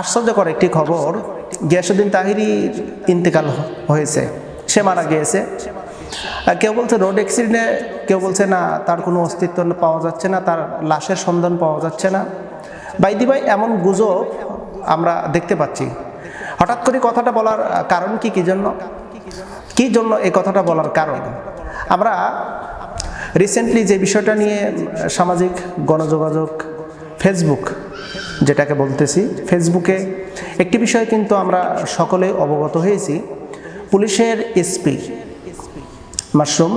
আশ্চর্যকর একটি খবর, গিয়াসুদ্দিন তাহিরি ইন্তেকাল হয়েছে, সে মারা গিয়েছে। কেউ বলছে রোড অ্যাক্সিডেন্টে কেউ বলছে না, তার কোনো অস্তিত্ব পাওয়া যাচ্ছে না, তার লাশের সন্ধান পাওয়া যাচ্ছে না। বাইদি ভাই এমন গুজব আমরা দেখতে পাচ্ছি। হঠাৎ করে কথাটা বলার কারণ কি, কী জন্য? কি জন্য এই কথাটা বলার কারণ? আমরা রিসেন্টলি যে বিষয়টা নিয়ে সামাজিক গণযোগাযোগ ফেসবুক যেটাকে বলতেছি ফেসবুকে। একটি বিষয় কিন্তু আমরা সকলে অবগত হয়েছি, পুলিশের এসপি মাশরুম,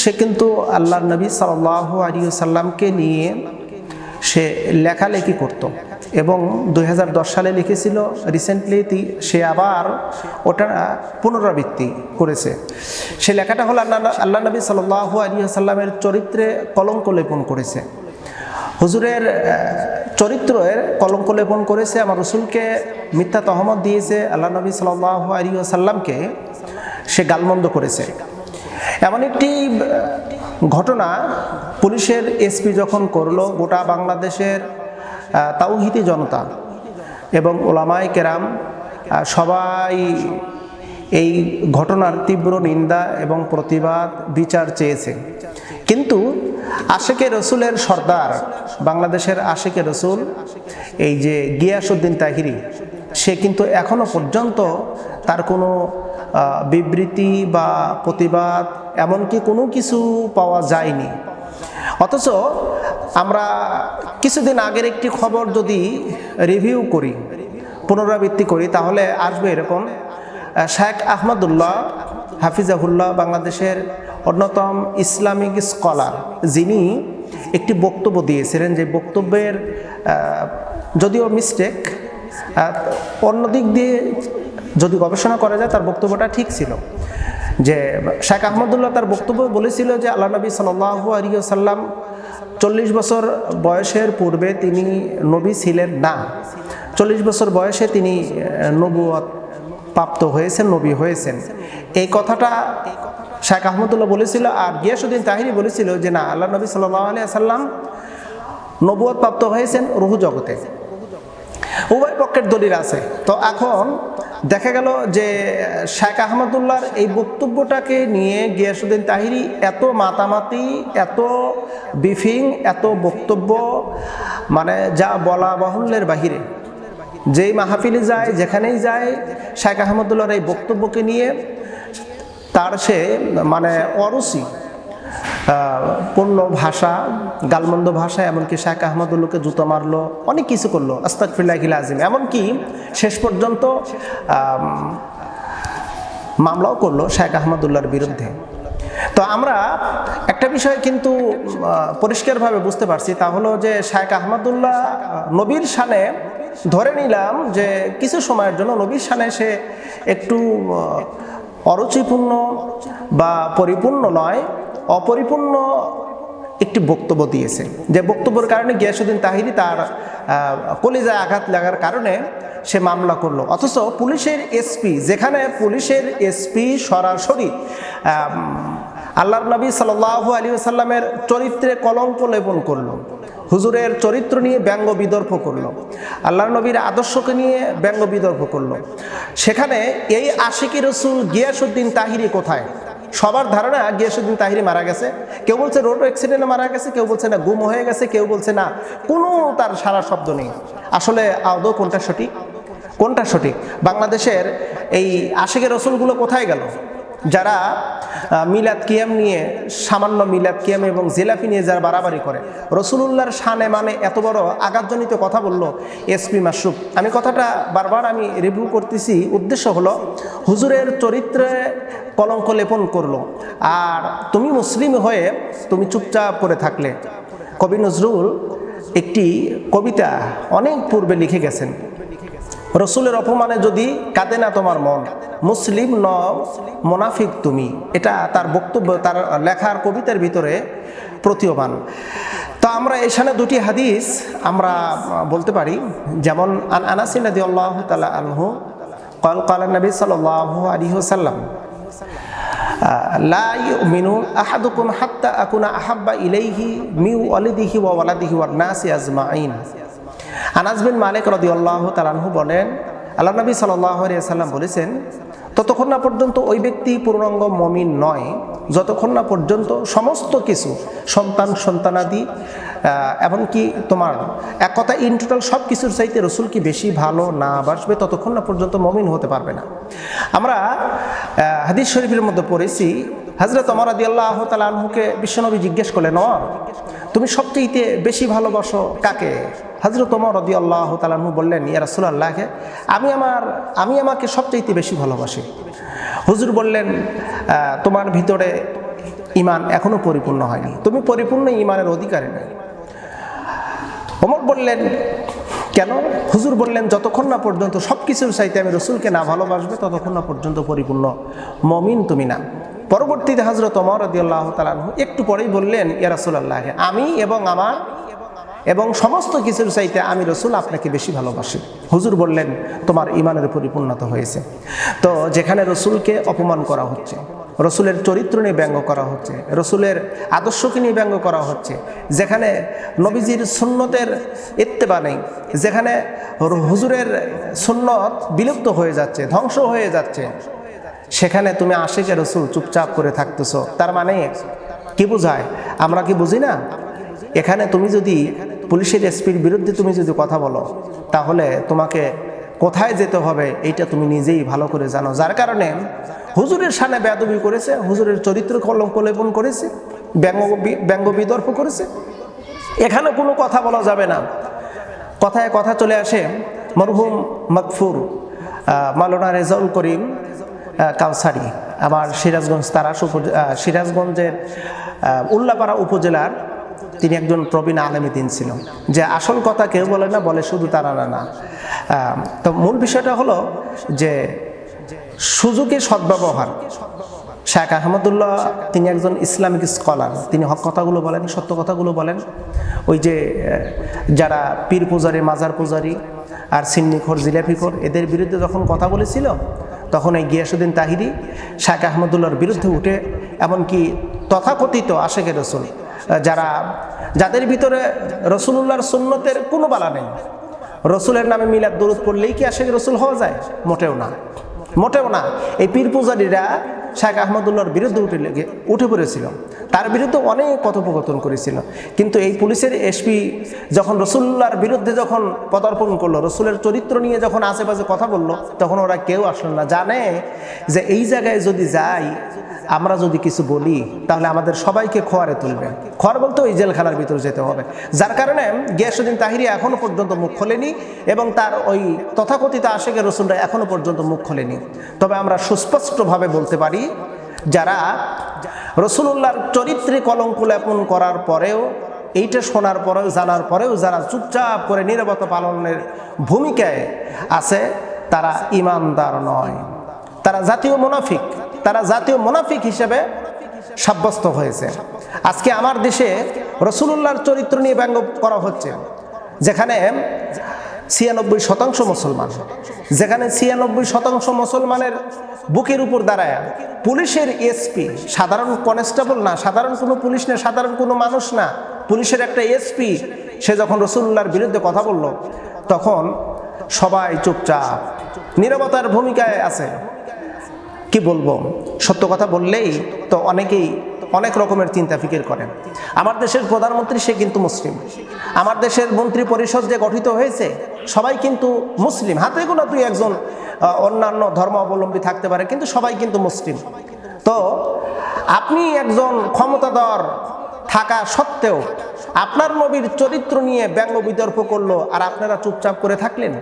সে কিন্তু আল্লাহ নবী সাল্লাহ আলী সাল্লামকে নিয়ে সে লেখালেখি করত এবং দু হাজার দশ সালে লিখেছিল রিসেন্টলি সে আবার ওটা পুনরাবৃত্তি করেছে। সে লেখাটা হলো আল্লাহ আল্লাহ নবী সাল্লাহ আলী সাল্লামের চরিত্রে কলঙ্ক লেপন করেছে। হুজুরের চরিত্রের কলঙ্ক লেপন করেছে, আমার রসুলকে মিথ্যা তহমত দিয়েছে, আল্লাহ নবী সাল্লাহ আলী সাল্লামকে সে গালমন্দ করেছে। এমন একটি ঘটনা পুলিশের এসপি যখন করল, গোটা বাংলাদেশের তাওহিতি জনতা এবং ওলামায় কেরাম সবাই এই ঘটনার তীব্র নিন্দা এবং প্রতিবাদ, বিচার চেয়েছে। কিন্তু আশেকে রসুলের সর্দার, বাংলাদেশের আশেকে রসুল, এই যে গিয়াসুদ্দিন তাহিরি, সে কিন্তু এখনও পর্যন্ত তার কোনো বিবৃতি বা প্রতিবাদ এমনকি কোনো কিছু পাওয়া যায়নি। অথচ আমরা কিছুদিন আগের একটি খবর যদি রিভিউ করি, পুনরাবৃত্তি করি, তাহলে আসবে এরকম শেখ আহমদুল্লাহ হাফিজাহুল্লাহ বাংলাদেশের অন্যতম ইসলামিক স্কলার, যিনি একটি বক্তব্য দিয়েছিলেন যে বক্তব্যের যদিও মিস্টেক অন্য দিক দিয়ে যদি গবেষণা করা যায় তার বক্তব্যটা ঠিক ছিল। যে শেখ আহমদুল্লাহ তার বক্তব্য বলেছিল যে আল্লাহ নবী সাল্লাহ আলিয়াল্লাম চল্লিশ বছর বয়সের পূর্বে তিনি নবী ছিলেন না। চল্লিশ বছর বয়সে তিনি নবুয়ত প্রাপ্ত হয়েছেন, নবী হয়েছেন। এই কথাটা শেখ আহমদুল্লাহ বলেছিল আর গিয়াসুদ্দিন তাহিরি বলেছিল যে না আল্লাহ নবী সাল্লাহ আলিয়া নবুয়ত প্রাপ্ত হয়েছেন রুহু জগতে। উভয় পক্ষের দলিল আছে। তো এখন দেখা গেল যে শেখ আহমদুল্লাহর এই বক্তব্যটাকে নিয়ে গিয়াসুদ্দিন তাহিরি এত মাতামাতি, এত বিফিং এত বক্তব্য মানে যা বলা বাহুল্যের বাহিরে। যেই মাহফিলে যায়, যেখানেই যায় শেখ আহমদুল্লাহর এই বক্তব্যকে নিয়ে তার সে মানে অরুচি পূর্ণ ভাষা, গালমন্দ ভাষা, এমনকি শেখ আহমদুল্লাহকে জুতো মারলো, অনেক কিছু করল আস্তাক আস্তাকফিল্লাহিল আজিম এমনকি শেষ পর্যন্ত মামলাও করল শেখ আহমদুল্লাহর বিরুদ্ধে। তো আমরা একটা বিষয় কিন্তু পরিষ্কারভাবে বুঝতে পারছি, তা হলো যে শেখ আহমদুল্লাহ নবীর শানে ধরে নিলাম যে কিছু সময়ের জন্য নবীর শানে সে একটু অরুচিপূর্ণ বা পরিপূর্ণ নয়, অপরিপূর্ণ একটি বক্তব্য দিয়েছে। যে বক্তব্যের কারণে গিয়াসুদ্দিন তাহিরি তার কলিজায় আঘাত লাগার কারণে সে মামলা করল। অথচ পুলিশের এসপি, যেখানে পুলিশের এসপি সরাসরি আল্লাহ নবী সাল্লাল্লাহু আলী সাল্লামের চরিত্রে কলঙ্ক লেপন করল। হুজুরের চরিত্র নিয়ে ব্যঙ্গ বিদর্ভ করল। আল্লাহ নবীর আদর্শকে নিয়ে ব্যঙ্গ বিদর্ভ করল। সেখানে এই আশিকি রসুল গিয়াসুদ্দিন তাহিরি কোথায়? সবার ধারণা গিয়াসুদ্দিন তাহিরি মারা গেছে। কেউ বলছে রোড অ্যাক্সিডেন্টে মারা গেছে, কেউ বলছে না গুম হয়ে গেছে, কেউ বলছে না, কোনো তার সারা শব্দ নেই। আসলে আদৌ কোনটা সঠিক? কোনটা সঠিক? বাংলাদেশের এই আশিকের রসুলগুলো কোথায় গেল? যারা মিলাদ কিয়াম নিয়ে, সামান্য মিলাদ কিয়াম এবং জেলাফি নিয়ে যারা বাড়াবাড়ি করে, রসুলুল্লাহর শানে মানে এত বড় আঘাতজনিত কথা বলল এসপি মাসুক আমি কথাটা বারবার আমি রিভিউ করতেছি, উদ্দেশ্য হলো, হুজুরের চরিত্রে কলঙ্ক লেপন করল। আর তুমি মুসলিম হয়ে তুমি চুপচাপ করে থাকলে। কবি নজরুল একটি কবিতা অনেক পূর্বে লিখে গেছেন। রসুলের অপমানে যদি কাঁদে না তোমার মন, মুসলিম ন মোনাফিক তুমি। এটা তার বক্তব্য, তার লেখার কবিতার ভিতরে প্রতীয়মান। তো আমরা এখানে দুটি হাদিস আমরা বলতে পারি। যেমন, আন আনাসিন নদী আল্লাহ তালা আনহু কল, কাল নবী সাল আলী সাল্লাম লা ইউমিনু আহাদুকুম হাত্তা আকুনা আহাব্বা ইলাইহি মিউ ওয়া ওয়ালাদিহি ওয়ান নাসি আজমাইন। আনাস বিন মালিক রদি আল্লাহ তালানহু বলেন আল্লাহ নবী সাল্লাম বলেছেন, ততক্ষণ না পর্যন্ত ওই ব্যক্তি পূর্ণাঙ্গ মমিন নয়, যতক্ষণ না পর্যন্ত সমস্ত কিছু সন্তান, সন্তানাদি এমনকি তোমার এক কথা ইন টোটাল সব কিছুর চাইতে রসুল কি বেশি ভালো না বাসবে, ততক্ষণ না পর্যন্ত মমিন হতে পারবে না। আমরা হাদিস শরীফের মধ্যে পড়েছি হজরত অমর আদি আল্লাহ তালহুকে বিশ্বনবী জিজ্ঞেস করলেন অমর তুমি সবচেয়ে বেশি ভালোবাসো কাকে? হজরত ওমর রদি আল্লাহ তালাহু বললেন, ইয়া রাসুলাল্লাহকে আমি আমার, আমি আমাকে সবচাইতে বেশি ভালোবাসি। হুজুর বললেন তোমার ভিতরে ইমান এখনও পরিপূর্ণ হয়নি। তুমি পরিপূর্ণ ইমানের অধিকারী নয়। ওমর বললেন, কেন? হুজুর বললেন, যতক্ষণ না পর্যন্ত সব কিছুর চাইতে আমি রসুলকে না ভালোবাসবে, ততক্ষণ না পর্যন্ত পরিপূর্ণ মমিন তুমি না। পরবর্তীতে হজরত ওমর আল্লাহ তালাহু একটু পরেই বললেন, ইয়া রাসুলাল্লাহকে আমি এবং আমার এবং সমস্ত কিছুর চাইতে আমি রসুল আপনাকে বেশি ভালোবাসি। হুজুর বললেন, তোমার ইমানের পরিপূর্ণতা হয়েছে। তো যেখানে রসুলকে অপমান করা হচ্ছে, রসুলের চরিত্র নিয়ে ব্যঙ্গ করা হচ্ছে, রসুলের আদর্শকে নিয়ে ব্যঙ্গ করা হচ্ছে, যেখানে নবীজির সুন্নতের ইত্তেবা নেই, যেখানে হুজুরের সুন্নত বিলুপ্ত হয়ে যাচ্ছে, ধ্বংস হয়ে যাচ্ছে, সেখানে তুমি আশেকে রসুল চুপচাপ করে থাকতেছো। তার মানে কি বোঝায়? আমরা কি বুঝি না? এখানে তুমি যদি পুলিশের এসপির বিরুদ্ধে তুমি যদি কথা বলো তাহলে তোমাকে কোথায় যেতে হবে এইটা তুমি নিজেই ভালো করে জানো। যার কারণে হুজুরের সামনে বেদবি করেছে হুজুরের চরিত্র কলঙ্ক লেপন করেছে ব্যঙ্গ ব্যঙ্গ বিদর্ভ করেছে। এখানে কোনো কথা বলা যাবে না। কথায় কথা চলে আসে মরহুম মকফুর আহ, মাওলানা রেজাউল করিম কাউসারি। আমার সিরাজগঞ্জ তারাস সিরাজগঞ্জের উল্লাপাড়া উপজেলার তিনি একজন প্রবীণ আলেমী দিন ছিল যে আসল কথা কেউ বলে না, বলে শুধু তারা না তো মূল বিষয়টা হলো যে সুযোগের সদ্ব্যবহার। শেখ আহমদুল্লাহ তিনি একজন ইসলামিক স্কলার। তিনি হক কথাগুলো বলেন, সত্য কথাগুলো বলেন। ওই যে যারা পীর পূজারি, মাজার পূজারি আর সিন্নিখোর, জিলাপিখোর, এদের বিরুদ্ধে যখন কথা বলেছিল, তখন এই গিয়াসুদ্দিন তাহিরি শেখ আহমদুল্লাহর বিরুদ্ধে উঠে, এমনকি তথাকথিত আশেকের রসুল যারা, যাদের ভিতরে রসুল্লাহর সুন্নতের কোনো বালা নেই। রসুলের নামে মিলাদ দরুদ পড়লেই কি আসে রসুল হওয়া যায়? মোটেও না। মোটেও না। এই পীর পূজারীরা শেখ আহমদুল্লাহর বিরুদ্ধে উঠে লেগে, উঠে পড়েছিল। তার বিরুদ্ধে অনেক কথোপকথন করেছিল। কিন্তু এই পুলিশের এসপি যখন রসুল্লার বিরুদ্ধে যখন পদার্পণ করল, রসুলের চরিত্র নিয়ে যখন আশেপাশে কথা বলল, তখন ওরা কেউ আসলো না। জানে যে এই জায়গায় যদি যাই, আমরা যদি কিছু বলি, তাহলে আমাদের সবাইকে খোয়ারে তুলবে। খোয়ার বলতে ওই জেলখানার ভিতরে যেতে হবে। যার কারণে গিয়াসুদ্দিন তাহিরি এখনও পর্যন্ত মুখ খোলেনি এবং তার ওই তথাকথিত আশেকের রসুলরা এখনও পর্যন্ত মুখ খোলেনি। তবে আমরা সুস্পষ্টভাবে বলতে পারি যারা রসুলুল্লাহর চরিত্রে কলঙ্ক লেপন করার পরেও, এইটা শোনার পরেও, জানার পরেও যারা চুপচাপ করে নিরাপত্তা পালনের ভূমিকায় আছে, তারা ইমানদার নয়। তারা জাতীয় মুনাফিক, তারা জাতীয় মুনাফিক হিসেবে সাব্যস্ত হয়েছে। আজকে আমার দেশে রসুলুল্লাহর চরিত্র নিয়ে ব্যঙ্গ করা হচ্ছে, যেখানে ছিয়ানব্বই শতাংশ মুসলমান। যেখানে ছিয়ানব্বই শতাংশ মুসলমানের বুকের উপর দাঁড়ায়। পুলিশের এসপি, সাধারণ কনস্টেবল না, সাধারণ কোনো পুলিশ না, সাধারণ কোনো মানুষ না, পুলিশের একটা এসপি, সে যখন রসুল্লাহর বিরুদ্ধে কথা বলল, তখন সবাই চুপচাপ, নিরবতার ভূমিকায় আছে। কি বলব? সত্য কথা বললেই তো অনেকেই অনেক রকমের চিন্তা ফিকির করেন। আমার দেশের প্রধানমন্ত্রী সে কিন্তু মুসলিম। আমার দেশের মন্ত্রী পরিষদ যে গঠিত হয়েছে, সবাই কিন্তু মুসলিম। হাতে গোনা তুই একজন অন্যান্য ধর্ম অবলম্বী থাকতে পারে, কিন্তু সবাই কিন্তু মুসলিম। তো আপনি একজন ক্ষমতাধর থাকা সত্ত্বেও আপনার নবীর চরিত্র নিয়ে ব্যঙ্গ বিতর্ক করল আর আপনারা চুপচাপ করে থাকলেন?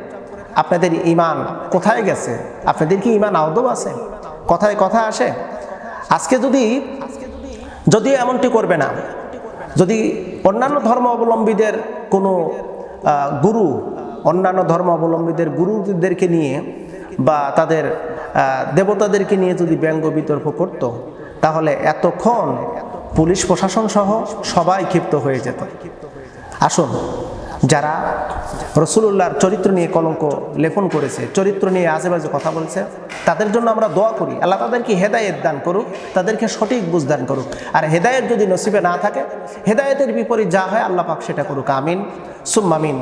আপনাদের ইমান কোথায় গেছে? আপনাদের কি ইমান আদৌ আছে? কথায় কথা আসে? আজকে যদি যদি এমনটি করবে না, যদি অন্যান্য ধর্ম অবলম্বীদের কোনো গুরু, অন্যান্য ধর্ম অবলম্বীদের গুরুদেরকে নিয়ে বা তাদের দেবতাদেরকে নিয়ে যদি ব্যঙ্গ বিতর্ক করত, তাহলে এতক্ষণ পুলিশ প্রশাসন সহ সবাই ক্ষিপ্ত হয়ে যেত। আসুন যারা রসুল্লাহর চরিত্র নিয়ে কলঙ্ক লেপন করেছে, চরিত্র নিয়ে আশেপাশে কথা বলছে, তাদের জন্য আমরা দোয়া করি। আল্লাহ তাদেরকে হেদায়েত দান করুক, তাদেরকে সঠিক বুঝ দান করুক। আর হেদায়েত যদি নসিবে না থাকে, হেদায়েতের বিপরীত যা হয় আল্লাহ পাক সেটা করুক। আমিন। সুম্মামিন